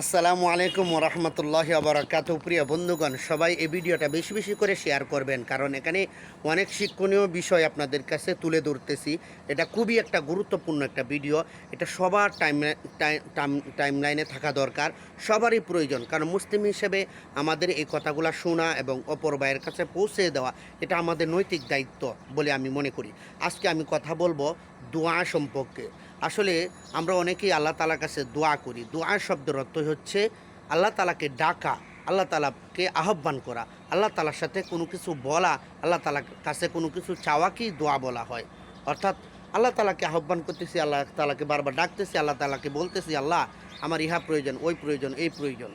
আসসালামু আলাইকুম রহমতুল্লাহ আবরাকাত প্রিয় বন্ধুগণ, সবাই এই ভিডিওটা বেশি বেশি করে শেয়ার করবেন, কারণ এখানে অনেক শিক্ষণীয় বিষয় আপনাদের কাছে তুলে ধরতেছি। এটা খুবই একটা গুরুত্বপূর্ণ একটা ভিডিও। এটা সবার টাইম টাইম লাইনে থাকা দরকার, সবারই প্রয়োজন। কারণ মুসলিম হিসেবে আমাদের এই কথাগুলো শোনা এবং অপর ভাইয়ের কাছে পৌঁছে দেওয়া, এটা আমাদের নৈতিক দায়িত্ব বলে আমি মনে করি। আজকে আমি কথা বলব দোয়া সম্পর্কে। আসলে আমরা অনেকেই আল্লাহ তালার কাছে দোয়া করি। দোয়া শব্দের অর্থ হচ্ছে আল্লাহ তালাকে ডাকা, আল্লাহ তালাকে আহ্বান করা। আল্লাহ তালার সাথে কোনো কিছু বলা, আল্লাহ তালার কাছে কোনো কিছু চাওয়াকেই দোয়া বলা হয়। অর্থাৎ আল্লাহ তালাকে আহ্বান করতেছি, আল্লাহ তালাকে বারবার ডাকতেছি, আল্লাহ তালাকে বলতেছি, আল্লাহ, আমার ইহা প্রয়োজন, ওই প্রয়োজন, এই প্রয়োজন।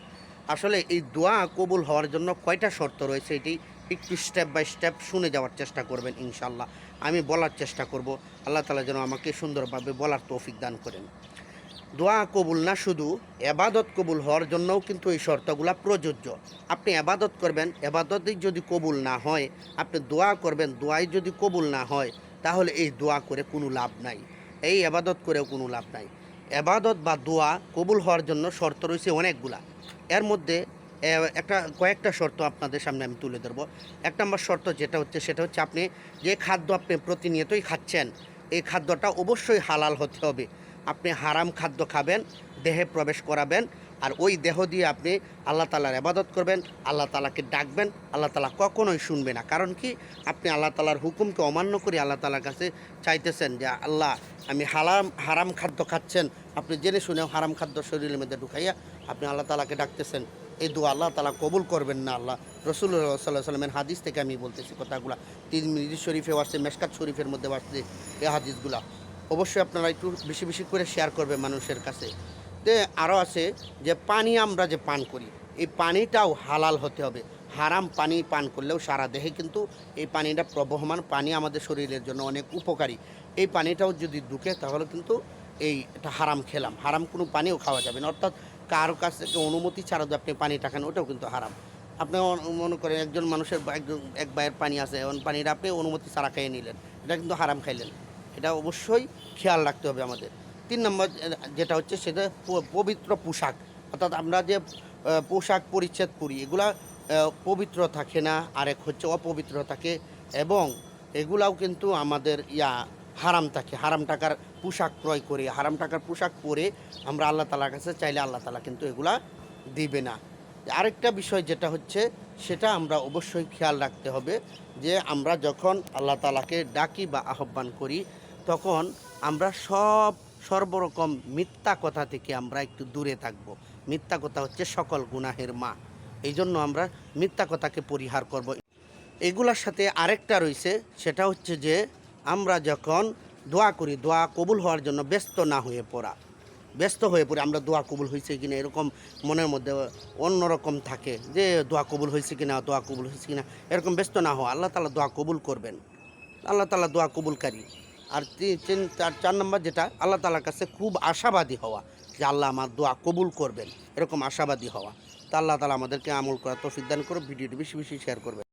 আসলে এই দোয়া কবুল হওয়ার জন্য কয়টা শর্ত রয়েছে, এটি একটু স্টেপ বাই স্টেপ শুনে যাওয়ার চেষ্টা করবেন ইনশাল্লাহ আমি বলার চেষ্টা করব। আল্লাহ তালা যেন আমাকে সুন্দরভাবে বলার তৌফিক দান করেন। দোয়া কবুল না শুধু, এবাদত কবুল হওয়ার জন্যও কিন্তু এই শর্তগুলা প্রযোজ্য। আপনি এবাদত করবেন, এবাদতই যদি কবুল না হয়, আপনি দোয়া করবেন, দোয়াই যদি কবুল না হয়, তাহলে এই দোয়া করে কোনো লাভ নাই। এই এবাদত করেও কোনো লাভ নাই। এবাদত বা দোয়া কবুল হওয়ার জন্য শর্ত রয়েছে অনেকগুলা। এর মধ্যে একটা, কয়েকটা শর্ত আপনাদের সামনে আমি তুলে ধরবো। এক নম্বর শর্ত যেটা হচ্ছে, সেটা হচ্ছে আপনি যে খাদ্য আপনি প্রতিনিয়তই খাচ্ছেন, এই খাদ্যটা অবশ্যই হালাল হতে হবে। আপনি হারাম খাদ্য খাবেন, দেহে প্রবেশ করাবেন, আর ওই দেহ দিয়ে আপনি আল্লাহ তালার আবাদত করবেন, আল্লাহ তালাকে ডাকবেন, আল্লাহ তালা কখনোই শুনবে না। কারণ কি? আপনি আল্লাহ তালার হুকুমকে অমান্য করে আল্লাহ তালার কাছে চাইতেছেন যে, আল্লাহ, আমি হারাম হারাম খাদ্য খাচ্ছেন। আপনি জেনে শুনেও হারাম খাদ্য শরীরের মধ্যে ঢুকাইয়া আপনি আল্লাহ তালাকে ডাকতেছেন। এই দোয়া আল্লাহ তালা কবুল করবেন না আল্লাহ। রসুল সাল্লাহ সাল্লামের হাদিস থেকে আমি বলতেছি কথাগুলো। তিন মিনিট শরীফে আসছে মেসকাত শরীফের মধ্যে আসছে এই হাদিসগুলা। অবশ্যই আপনারা একটু বেশি বেশি করে শেয়ার করবে মানুষের কাছে। তে আরও আছে যে, পানি আমরা যে পান করি, এই পানিটাও হালাল হতে হবে। হারাম পানি পান করলেও সারা দেহে কিন্তু এই পানিটা প্রবহমান পানি আমাদের শরীরের জন্য অনেক উপকারী। এই পানিটাও যদি ঢুকে তাহলে কিন্তু এই এটা হারাম খেলাম। হারাম কোনো পানিও খাওয়া যাবে না। অর্থাৎ কারও কাছ থেকে অনুমতি ছাড়া যদি আপনি পানি টাকান, ওটাও কিন্তু হারাম। আপনি মনে করেন একজন মানুষের একজন, এক বায়ের পানি আছে এমন পানিটা আপনি অনুমতি ছাড়া খেয়ে নিলেন, এটা কিন্তু হারাম খাইলেন। এটা অবশ্যই খেয়াল রাখতে হবে আমাদের। তিন নম্বর যেটা হচ্ছে সেটা পবিত্র পোশাক। অর্থাৎ আমরা যে পোশাক পরিচ্ছেদ পরি এগুলা পবিত্র থাকে না, আরেক হচ্ছে অপবিত্র থাকে, এবং এগুলাও কিন্তু আমাদের ইয়া হারাম থাকে। হারাম টাকার পোশাক ক্রয় করে, হারাম টাকার পোশাক পরে আমরা আল্লাহ তালার কাছে চাইলে আল্লাহ তালা কিন্তু এগুলা দিবে না। আরেকটা বিষয় যেটা হচ্ছে, সেটা আমরা অবশ্যই খেয়াল রাখতে হবে যে আমরা যখন আল্লাহ তালাকে ডাকি বা আহ্বান করি, তখন আমরা সব সর্বরকম মিথ্যা কথা থেকে আমরা একটু দূরে থাকব। মিথ্যা কথা হচ্ছে সকল গুনাহের মা। এই জন্য আমরা মিথ্যা কথাকে পরিহার করব। এগুলোর সাথে আরেকটা রয়েছে, সেটা হচ্ছে যে আমরা যখন দোয়া করি, দোয়া কবুল হওয়ার জন্য ব্যস্ত না হয়ে পড়া। ব্যস্ত হয়ে পড়ে, আমরা দোয়া কবুল হয়েছে কিনা, এরকম মনের মধ্যে অন্যরকম থাকে যে দোয়া কবুল হয়েছে কিনা, দোয়া কবুল হয়েছে কিনা, এরকম ব্যস্ত না হওয়া। আল্লাহ তালা দোয়া কবুল করবেন। আল্লাহ তালা দোয়া কবুলকারী। আর তি- তিন, চার চার নম্বর যেটা, আল্লাহ তালার কাছে খুব আশাবাদী হওয়া যে আল্লাহ আমার দোয়া কবুল করবেন, এরকম আশাবাদী হওয়া। তা আল্লাহ তালা আমাদেরকে আমল করা তৌফিক দান করে ভিডিওটি বেশি বেশি শেয়ার করবেন।